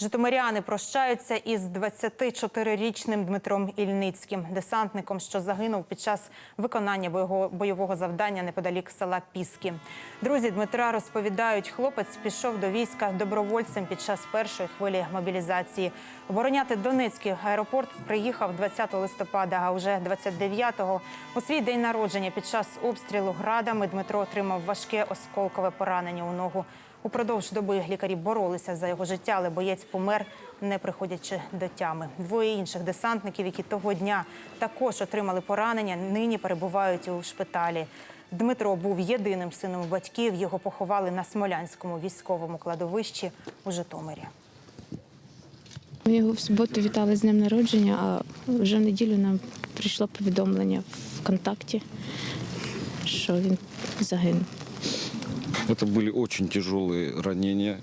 Житомиряни прощаються із 24-річним Дмитром Ільницьким, десантником, що загинув під час виконання бойового, завдання неподалік села Піски. Друзі Дмитра розповідають, хлопець пішов до війська добровольцем під час першої хвилі мобілізації. Обороняти Донецький аеропорт приїхав 20 листопада, а вже 29-го у свій день народження під час обстрілу градами Дмитро отримав важке осколкове поранення у ногу. Упродовж доби лікарі боролися за його життя, але боєць помер, не приходячи до тями. Двоє інших десантників, які того дня також отримали поранення, нині перебувають у шпиталі. Дмитро був єдиним сином батьків. Його поховали на Смолянському військовому кладовищі у Житомирі. Ми його в суботу вітали з днем народження, а вже в неділю нам прийшло повідомлення ВКонтакті, що він загинув. Это были очень тяжелые ранения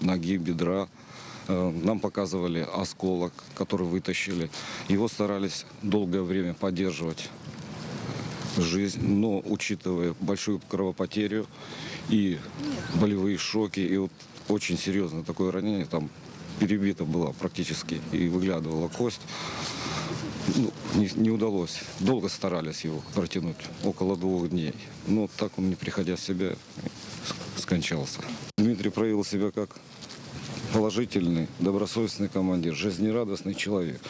ноги, бедра. Э, Нам показывали осколок, который вытащили. Его старались долгое время поддерживать жизнь, но учитывая большую кровопотерю и болевые шоки, и вот очень серьезное такое ранение, там перебита была практически и выглядывала кость, ну, не, не удалось. Долго старались его протянуть, около двух дней. Но так он, не приходя в себя, скончался. Дмитрий проявил себя как положительный, добросовестный командир, жизнерадостный человек.